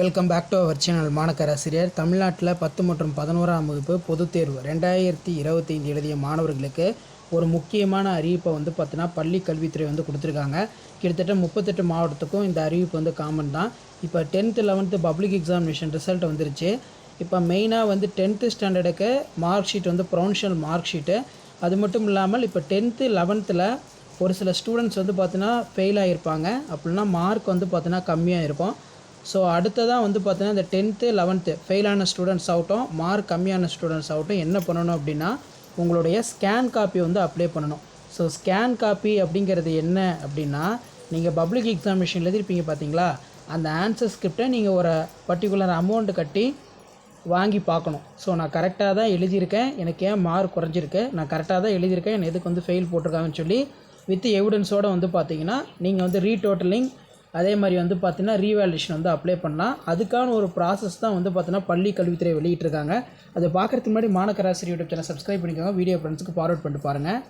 Welcome back to our channel மாணக்கராசிரியர் தமிழ்நாட்டில் பத்து மற்றும் பதினோராம் வகுப்பு பொதுத் தேர்வு. ரெண்டாயிரத்தி இருபத்தைந்து எழுதிய மாணவர்களுக்கு ஒரு முக்கியமான அறிவிப்பை வந்து பார்த்தீங்கன்னா பள்ளி கல்வித்துறை வந்து கொடுத்துருக்காங்க. கிட்டத்தட்ட முப்பத்தெட்டு மாவட்டத்துக்கும் இந்த அறிவிப்பு வந்து காமன் தான். இப்போ tenth eleventh public examination result வந்துருச்சு. இப்போ மெயினாக வந்து டென்த்து ஸ்டாண்டர்டுக்கு மார்க் ஷீட் வந்து ப்ரொஃபஷனல் மார்க் ஷீட்டு அது மட்டும் இல்லாமல் இப்போ டென்த்து லெவன்த்தில் ஒரு சில ஸ்டூடெண்ட்ஸ் வந்து பார்த்தீங்கன்னா ஃபெயில் ஆகியிருப்பாங்க அப்படின்னா மார்க் வந்து பார்த்தீங்கன்னா கம்மியாக இருக்கும் ஸோ அடுத்ததாக வந்து பார்த்தீங்கன்னா இந்த டென்த்து லெவன்த்து ஃபெயிலான ஸ்டூடெண்ட்ஸ் ஆகட்டும் மார்க் கம்மியான ஸ்டூடெண்ட்ஸ் ஆகட்டும் என்ன பண்ணணும் அப்படின்னா உங்களுடைய ஸ்கேன் காப்பி வந்து அப்ளை பண்ணணும். ஸோ ஸ்கேன் காப்பி அப்படிங்கிறது என்ன அப்படின்னா நீங்கள் பப்ளிக் எக்ஸாமினேஷன் எழுதிருப்பீங்க பார்த்தீங்களா? அந்த ஆன்சர் ஸ்கிரிப்டை நீங்கள் ஒரு பர்டிகுலர் அமௌண்ட்டு கட்டி வாங்கி பார்க்கணும். ஸோ நான் கரெக்டாக தான் எழுதியிருக்கேன். எனக்கு ஏன் மார்க் குறைஞ்சிருக்கு? நான் கரெக்டாக தான் எழுதியிருக்கேன். எனக்கு எதுக்கு வந்து ஃபெயில் போட்டிருக்காங்கன்னு சொல்லி வித் எவிடன்ஸோடு வந்து பார்த்தீங்கன்னா நீங்கள் வந்து ரீடோட்டலிங் அதே மாதிரி வந்து பார்த்திங்கன்னா ரீவேல்யூஷன் வந்து அப்ளை பண்ணலாம். அதுக்கான ஒரு ப்ராசஸ் தான் வந்து பார்த்தீங்கன்னா பள்ளி கல்வித்துறை வெளியிட்டிருக்காங்க. அதை பார்க்குறதுக்கு முன்னாடி மாணக்கராசி யூடியூப் சேனல் சப்ஸ்கிரைப் பண்ணிக்கோங்க வீடியோ ஃப்ரெண்ட்ஸுக்கு ஃபார்வர்ட் பண்ணிட்டு பாருங்கள்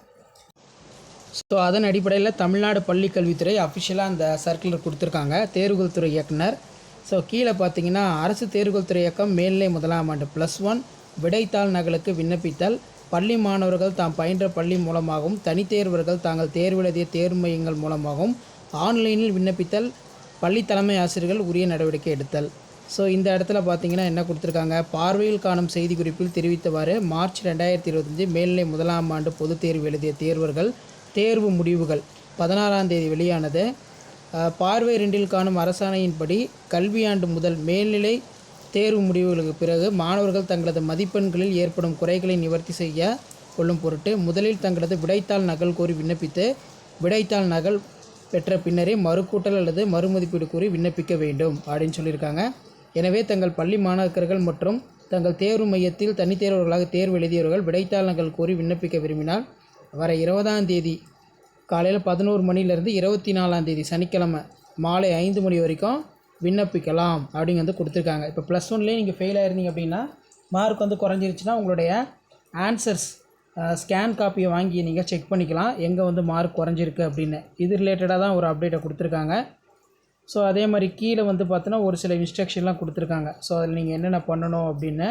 ஸோ அதன் அடிப்படையில் தமிழ்நாடு பள்ளி கல்வித்துறை அஃபிஷியலாக அந்த சர்க்குலர் கொடுத்துருக்காங்க. தேர்வுகள் துறை இயக்குனர். ஸோ கீழே பார்த்தீங்கன்னா அரசு தேர்வுகள் துறை இயக்கம் மேல்நிலை முதலாம் ஆண்டு ப்ளஸ் ஒன் விடைத்தாள் நகலுக்கு விண்ணப்பித்தல். பள்ளி மாணவர்கள் தாம் பயின்ற பள்ளி மூலமாகவும் தனித்தேர்வர்கள் தாங்கள் தேர்வெழுதிய தேர்வு மையங்கள் மூலமாகவும் ஆன்லைனில் விண்ணப்பித்தல் பள்ளி தலைமை ஆசிரியர்கள் உரிய நடவடிக்கை எடுத்தல். ஸோ இந்த இடத்துல பார்த்தீங்கன்னா என்ன கொடுத்துருக்காங்க? பார்வையில் காணும் செய்திக்குறிப்பில் தெரிவித்தவாறு மார்ச் ரெண்டாயிரத்தி இருபத்தஞ்சி மேல்நிலை முதலாம் ஆண்டு பொதுத் தேர்வு எழுதிய தேர்வர்கள் தேர்வு முடிவுகள் பதினாறாம் தேதி வெளியானது. பார்வை ரெண்டில் காணும் அரசாணையின்படி கல்வியாண்டு முதல் மேல்நிலை தேர்வு முடிவுகளுக்கு பிறகு மாணவர்கள் தங்களது மதிப்பெண்களில் ஏற்படும் குறைகளை நிவர்த்தி செய்ய கொள்ளும் பொருட்டு முதலில் தங்களது விடைத்தாள் நகல் கோரி விண்ணப்பித்து விடைத்தாள் நகல் பெற்ற பின்னரே மறுக்கூட்டல் அல்லது மறுமதிப்பீடு கூறி விண்ணப்பிக்க வேண்டும் அப்படின்னு சொல்லியிருக்காங்க. எனவே தங்கள் பள்ளி மாணாக்கர்கள் மற்றும் தங்கள் தேர்வு மையத்தில் தனித்தேர்வர்களாக தேர்வு எழுதியவர்கள் விடைத்தாளங்கள் கூறி விண்ணப்பிக்க விரும்பினால் வர இருபதாம் தேதி காலையில் பதினோரு மணிலேருந்து இருபத்தி நாலாம் தேதி சனிக்கிழமை மாலை ஐந்து மணி வரைக்கும் விண்ணப்பிக்கலாம் அப்படிங்க வந்து கொடுத்துருக்காங்க. இப்போ ப்ளஸ் ஒன்லேயே நீங்கள் ஃபெயில் ஆயிருந்தீங்க அப்படின்னா மார்க் வந்து குறைஞ்சிருச்சுன்னா உங்களுடைய ஆன்சர்ஸ் ஸ்கேன் காப்பியை வாங்கி நீங்கள் செக் பண்ணிக்கலாம். எங்கே வந்து மார்க் குறைஞ்சிருக்கு அப்படின்னு. இது ரிலேட்டடாக தான் ஒரு அப்டேட்டை கொடுத்துருக்காங்க. ஸோ அதே மாதிரி கீழே வந்து பார்த்தோன்னா ஒரு சில இன்ஸ்ட்ரக்ஷன்லாம் கொடுத்துருக்காங்க. ஸோ அதில் நீங்கள் என்னென்ன பண்ணணும் அப்படின்னு.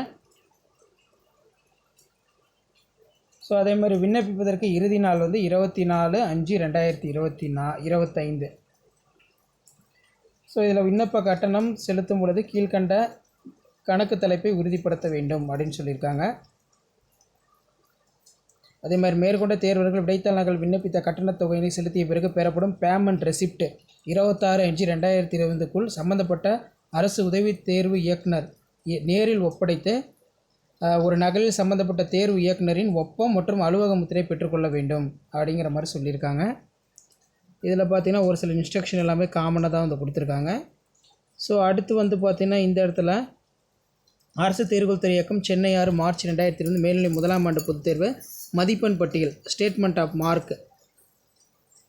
ஸோ அதே மாதிரி விண்ணப்பிப்பதற்கு இறுதி நாள் வந்து இருபத்தி நாலு அஞ்சு ரெண்டாயிரத்தி இருபத்தி நா இருபத்தைந்து. ஸோ இதில் விண்ணப்ப கட்டணம் செலுத்தும் பொழுது கீழ்கண்ட கணக்கு தலைப்பை உறுதிப்படுத்த வேண்டும் அப்படின்னு சொல்லியிருக்காங்க. அதே மாதிரி மேற்கொண்ட தேர்வர்கள் விடைத்தாள் விண்ணப்பித்த கட்டணத் தொகையினை செலுத்திய பிறகு பெறப்படும் பேமெண்ட் ரெசிப்ட் இருபத்தாறு அஞ்சு ரெண்டாயிரத்தி இருபதுக்குள் சம்பந்தப்பட்ட அரசு உதவி தேர்வு இயக்குனர் நேரில் ஒப்படைத்து ஒரு நகலில் சம்பந்தப்பட்ட தேர்வு இயக்குனரின் ஒப்பம் மற்றும் அலுவலக முத்திரை பெற்றுக்கொள்ள வேண்டும் அப்படிங்கிற மாதிரி சொல்லியிருக்காங்க. இதில் பார்த்திங்கன்னா ஒரு சில இன்ஸ்ட்ரக்ஷன் எல்லாமே காமனாக தான் வந்து கொடுத்துருக்காங்க. ஸோ அடுத்து வந்து பார்த்திங்கன்னா இந்த இடத்துல அரசு தேர்வுகள் துறை இயக்கம் சென்னை ஆறு மார்ச் ரெண்டாயிரத்தி இருந்து மேல்நிலை முதலாம் ஆண்டு பொதுத் தேர்வு மதிப்பெண் பட்டியல் ஸ்டேட்மெண்ட் ஆஃப் மார்க்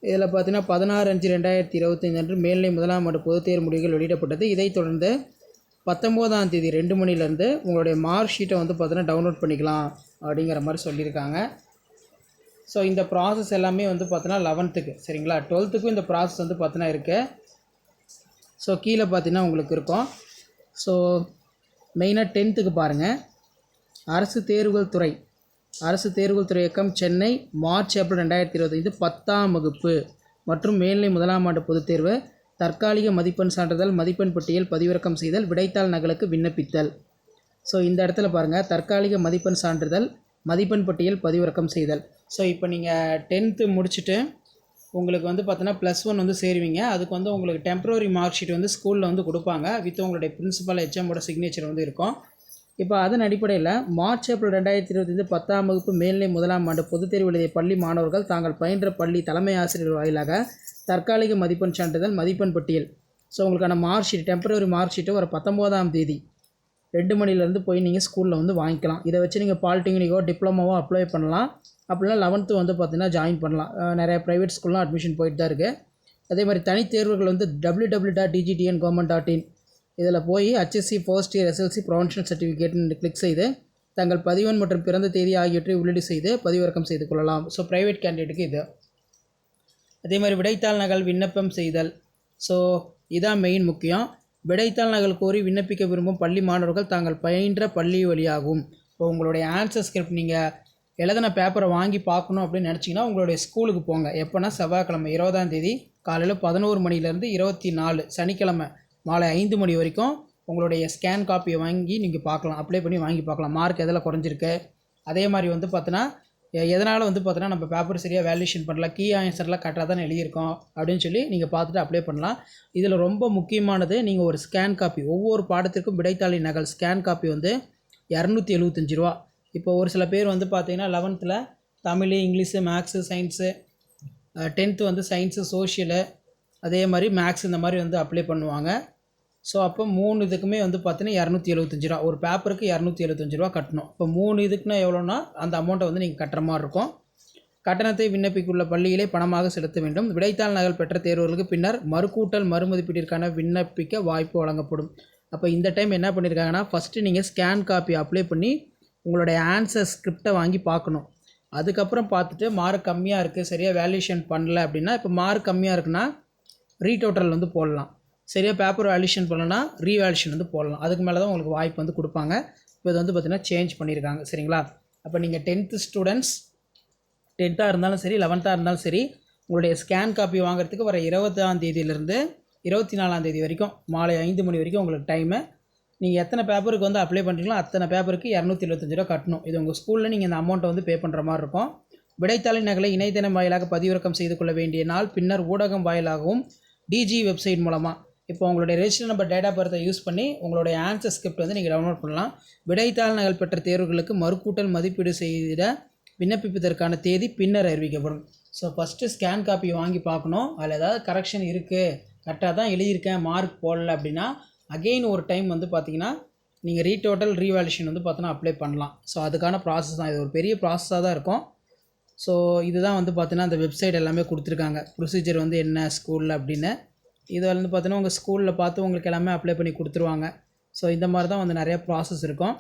இதில் பார்த்தீங்கன்னா பதினாறு அஞ்சு ரெண்டாயிரத்தி இருபத்தைந்து அன்று மேல்நிலை முதலாம் ஆண்டு பொதுத் தேர்வு முடிவுகள் வெளியிடப்பட்டது. இதைத் தொடர்ந்து பத்தொம்போதாம் தேதி ரெண்டு மணிலேருந்து உங்களுடைய மார்க் ஷீட்டை வந்து பார்த்தீங்கன்னா டவுன்லோட் பண்ணிக்கலாம் அப்படிங்கிற மாதிரி சொல்லியிருக்காங்க. ஸோ இந்த ப்ராசஸ் எல்லாமே வந்து பார்த்தோன்னா லெவன்த்துக்கு சரிங்களா? டுவெல்த்துக்கும் இந்த ப்ராசஸ் வந்து பார்த்தோன்னா இருக்குது ஸோ கீழே பார்த்தீங்கன்னா உங்களுக்கு இருக்கும். ஸோ மெயினாக டென்த்துக்கு பாருங்கள் அரசு தேர்வுகள் துறை அரசு தேர்வுகள் துறை இயக்கம் சென்னை மார்ச் ஏப்ரல் ரெண்டாயிரத்தி இருபத்தைந்து பத்தாம் வகுப்பு. மற்றும் மேல்நிலை முதலாம் ஆண்டு பொதுத் தேர்வு தற்காலிக மதிப்பெண் சான்றிதழ் மதிப்பெண் பட்டியல் பதிவிறக்கம் செய்தல் விடைத்தாள் நகலுக்கு விண்ணப்பித்தல். ஸோ இந்த இடத்துல பாருங்கள் தற்காலிக மதிப்பெண் சான்றிதழ் மதிப்பெண் பட்டியல் பதிவிறக்கம் செய்தல். ஸோ இப்போ நீங்கள் டென்த்து முடிச்சுட்டு உங்களுக்கு வந்து பார்த்தீங்கன்னா ப்ளஸ் ஒன் வந்து சேருவீங்க. அதுக்கு வந்து உங்களுக்கு டெம்ப்ரவரி மார்க் ஷீட் வந்து ஸ்கூலில் வந்து கொடுப்பாங்க. வித் உங்களுடைய பிரின்ஸிபல் ஹெச்எம்மோட சிக்னேச்சர் வந்து இருக்கும். இப்போ அதன் அடிப்படையில் மார்ச் ஏப்ரல் ரெண்டாயிரத்தி இருபத்தைந்து பத்தாம் வகுப்பு மேல்நிலை முதலாம் ஆண்டு பொதுத் தேர்வு எழுதிய பள்ளி மாணவர்கள் தாங்கள் பயின்ற பள்ளி தலைமை ஆசிரியர் வாயிலாக தற்காலிக மதிப்பெண் சான்றிதழ் மதிப்பெண் பட்டியல். ஸோ உங்களுக்கான mark sheet temporary mark sheet ஒரு பத்தொம்போதாம் தேதி ரெண்டு மணிலேருந்து போய் நீங்கள் ஸ்கூலில் வந்து வாங்கிக்கலாம். இதை வச்சு நீங்கள் பாலிடெக்னிக்கோ டிப்ளமோவோ அப்ளை பண்ணலாம். அப்படின்னா லெவன்த்து வந்து பார்த்தீங்கன்னா ஜாயின் பண்ணலாம். நிறைய ப்ரைவேட் ஸ்கூல்லாம் அட்மிஷன் போயிட்டு தான் இருக்குது அதே மாதிரி தனித் தேர்வுகள் வந்து W W dot DGTN government dot in இதில் போய் HSC first year SLC provisional சர்டிஃபிகேட்னு click செய்து தங்கள் பதிவெண் மற்றும் பிறந்த தேதி ஆகியவற்றை உள்ளீடு செய்து பதிவிறக்கம் செய்து கொள்ளலாம். ஸோ ப்ரைவேட் கேண்டிடேட்டுக்கு இது. அதே மாதிரி விடைத்தாள் நகல் விண்ணப்பம் செய்தல். ஸோ இதான் மெயின் முக்கியம். விடைத்தாள் நகல் கோரி விண்ணப்பிக்க விரும்பும் பள்ளி மாணவர்கள் தாங்கள் பயின்ற பள்ளி வழியாகும். இப்போ உங்களுடைய ஆன்சர் ஸ்கிரிப்ட் நீங்கள் எழுதின பேப்பரை வாங்கி பார்க்கணும் அப்படின்னு நினச்சிங்கன்னா உங்களுடைய ஸ்கூலுக்கு போங்க. எப்போனா செவ்வாய்க்கிழமை இருபதாம் தேதி காலையில் பதினோரு மணிலேருந்து இருபத்தி நாலு சனிக்கிழமை மாலை ஐந்து மணி வரைக்கும் உங்களுடைய ஸ்கேன் காப்பியை வாங்கி நீங்கள் பார்க்கலாம். அப்ளை பண்ணி வாங்கி பார்க்கலாம். மார்க் எதில் குறைஞ்சிருக்கு? அதே மாதிரி வந்து பார்த்தோன்னா எதனால் வந்து பார்த்தோன்னா நம்ம பேப்பர் சரியாக வேல்யூஷன் பண்ணல கீ ஆன்சர்லாம் கரெக்டாக தான் எழுதியிருக்கோம் அப்படின்னு சொல்லி நீங்கள் பார்த்துட்டு அப்ளை பண்ணலாம். இதில் ரொம்ப முக்கியமானது நீங்கள் ஒரு ஸ்கேன் காப்பி ஒவ்வொரு பாடத்திற்கும் விடைத்தாளி நகல் ஸ்கேன் காப்பி வந்து இரநூத்தி எழுபத்தஞ்சி ரூபா. இப்போ ஒரு சில பேர் வந்து பார்த்தீங்கன்னா லெவன்த்தில் Tamil English maths science tenth வந்து சயின்ஸு சோஷியலு அதே மாதிரி மேக்ஸ் இந்த மாதிரி வந்து அப்ளை பண்ணுவாங்க. ஸோ அப்போ மூணு இதுக்குமே வந்து பார்த்தீங்கன்னா இரநூத்தி எழுபத்தஞ்சி ரூபா. ஒரு பேப்பருக்கு இரநூத்தி எழுபத்தஞ்சி ரூபா கட்டணும். இப்போ மூணு இதுக்குன்னா எவ்வளோனா அந்த அமௌண்ட்டை வந்து நீங்கள் கட்டுற மாதிரி இருக்கும். கட்டணத்தை விண்ணப்பிக்குள்ள பள்ளியிலே பணமாக செலுத்த வேண்டும். விடைத்தாள் நகல் பெற்ற தேர்வுகளுக்கு பின்னர் மறுக்கூட்டல் மறுமதிப்பீட்டிற்கான விண்ணப்பிக்க வாய்ப்பு வழங்கப்படும். அப்போ இந்த டைம் என்ன பண்ணியிருக்காங்கன்னா ஃபஸ்ட்டு நீங்கள் ஸ்கேன் காப்பி அப்ளை பண்ணி உங்களுடைய ஆன்சர் ஸ்கிரிப்டை வாங்கி பார்க்கணும். அதுக்கப்புறம் பார்த்துட்டு மார்க் கம்மியாக இருக்குது சரியாக வேல்யூஷன் பண்ணல அப்படின்னா இப்போ மார்க் கம்மியாக இருக்குன்னா ரீடோட்டல் வந்து போடலாம். சரியாக பேப்பர் வேல்யூஷன் பண்ணலன்னா ரீவேல்யூஷன் வந்து போடலாம். அதுக்கு மேலே தான் உங்களுக்கு வாய்ப்பு வந்து கொடுப்பாங்க. இப்போ இது வந்து பார்த்திங்கன்னா சேஞ்ச் பண்ணியிருக்காங்க சரிங்களா? அப்போ நீங்கள் டென்த்து ஸ்டூடெண்ட்ஸ் டென்த்தாக இருந்தாலும் சரி லெவன்த்தாக இருந்தாலும் சரி உங்களுடைய ஸ்கேன் காப்பி வாங்குறதுக்கு வர இருபதாம் தேதியிலேருந்து இருபத்தி நாலாம் தேதி வரைக்கும் மாலை ஐந்து மணி வரைக்கும் உங்களுக்கு டைமு நீங்கள் எத்தனை பேப்பருக்கு வந்து அப்ளை பண்ணுறீங்களோ அத்தனை பேப்பருக்கு இரநூத்தி எழுபத்தஞ்சு ரூபா கட்டணும். இது உங்கள் ஸ்கூலில் நீங்கள் இந்த அமௌண்ட்டை வந்து பே பண்ணுற மாதிரி இருக்கும். விடைத்தாளின் நகலை இணையதளம் வாயிலாக பதிவிறக்கம் செய்து கொள்ள வேண்டிய நாள் பின்னர் ஊடகம் வாயிலாகவும் டிஜி வெப்சைட் மூலமாக இப்போ உங்களுடைய ரெஜிஸ்டர் நம்பர் டேட்டா பர்த்தை யூஸ் பண்ணி உங்களுடைய ஆன்சர் ஸ்கிரிப்ட் வந்து நீங்கள் டவுன்லோட் பண்ணலாம். விடைத்தாள் நகல் பெற்ற தேர்வுகளுக்கு மறுக்கூட்டல் மதிப்பீடு செய்திட விண்ணப்பிப்பதற்கான தேதி பின்னர் அறிவிக்கப்படும். ஸோ ஃபஸ்ட்டு ஸ்கேன் காப்பி வாங்கி பார்க்கணும். அதில் ஏதாவது கரெக்ஷன் இருக்குது கரெக்டாக தான் எழுதியிருக்கேன். மார்க் போடல அப்படின்னா அகெயின் ஒரு டைம் வந்து பார்த்தீங்கன்னா நீங்கள் ரீடோட்டல் ரீவேல்யூஷன் வந்து பார்த்தோன்னா அப்ளை பண்ணலாம். ஸோ அதுக்கான ப்ராசஸ் தான். இது ஒரு பெரிய ப்ராசஸாக தான் இருக்கும். ஸோ இதுதான் வந்து பார்த்தீங்கன்னா அந்த வெப்சைட் எல்லாமே கொடுத்துருக்காங்க. ப்ரொசீஜர் வந்து என்ன ஸ்கூலில் அப்படின்னு. இதில் வந்து பார்த்தீங்கன்னா உங்கள் ஸ்கூலில் பார்த்து உங்களுக்கு எல்லாமே அப்ளை பண்ணி கொடுத்துருவாங்க. ஸோ இந்த மாதிரி தான் வந்து நிறைய ப்ராசஸ் இருக்கும்.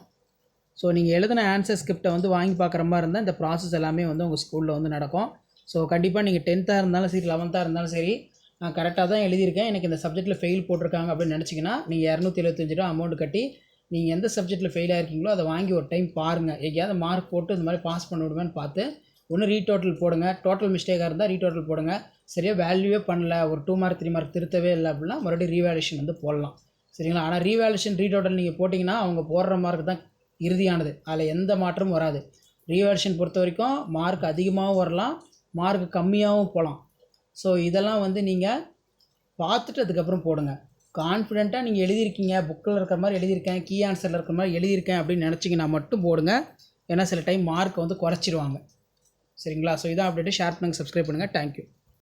ஸோ நீங்கள் எழுதின ஆன்சர் ஸ்கிரிப்டை வந்து வாங்கி பார்க்குற மாதிரி இருந்தால் இந்த ப்ராசஸ் எல்லாமே வந்து உங்கள் ஸ்கூலில் வந்து நடக்கும். ஸோ கண்டிப்பாக நீங்கள் டென்த்தாக இருந்தாலும் சரி லெவன்த்தாக இருந்தாலும் சரி நான் கரெக்டாக தான் எழுதியிருக்கேன். எனக்கு இந்த சப்ஜெக்ட்டில் ஃபெயில் போட்டிருக்காங்க அப்படின்னு நினச்சிங்கன்னா நீங்கள் இரநூத்தி எழுபத்தஞ்சு ரூபா அமௌண்ட் கட்டி நீங்கள் எந்த சப்ஜெக்ட்டில் ஃபெயில் ஆகிருக்கீங்களோ அதை வாங்கி ஒரு டைம் பாருங்கள் எங்கேயாவது மார்க் போட்டு இந்த மாதிரி பாஸ் பண்ண விடுவேன்னு பார்த்து ஒன்று ரீடோட்டல் போடுங்க. டோட்டல் மிஸ்டேக்காக இருந்தால் ரீடோட்டல் போடுங்க. சரியாக வேல்யூவே பண்ணல. ஒரு டூ மார்க் த்ரீ மார்க் திருத்தவே இல்லை அப்படின்னா மறுபடியும் ரீவேலேஷன் வந்து போடலாம். சரிங்களா? ஆனால் ரீவேலேஷன் ரீடோட்டல் நீங்கள் போட்டிங்கன்னா அவங்க போடுற மார்க் தான் இறுதியானது. அதில் எந்த மாற்றமும் வராது. ரீவேலேஷன் பொறுத்த வரைக்கும் மார்க் அதிகமாகவும் வரலாம். மார்க் கம்மியாகவும் போகலாம் ஸோ இதெல்லாம் வந்து நீங்கள் பார்த்துட்டு அதுக்கப்புறம் போடுங்க. கான்ஃபிடெண்ட்டாக நீங்கள் எழுதியிருக்கீங்க. புக்கில் இருக்கிற மாதிரி எழுதியிருக்கேன். கீ ஆன்சரில் இருக்கிற மாதிரி எழுதியிருக்கேன் அப்படின்னு நினச்சிங்கன்னா மட்டும் போடுங்க. ஏன்னா சில டைம் மார்க் வந்து குறைச்சிருவாங்க. சரிங்களா? ஸோ இதான் அப்டேட்டு ஷேர் பண்ணுங்கள் சப்ஸ்கிரைப் பண்ணுங்கள் தேங்க்யூ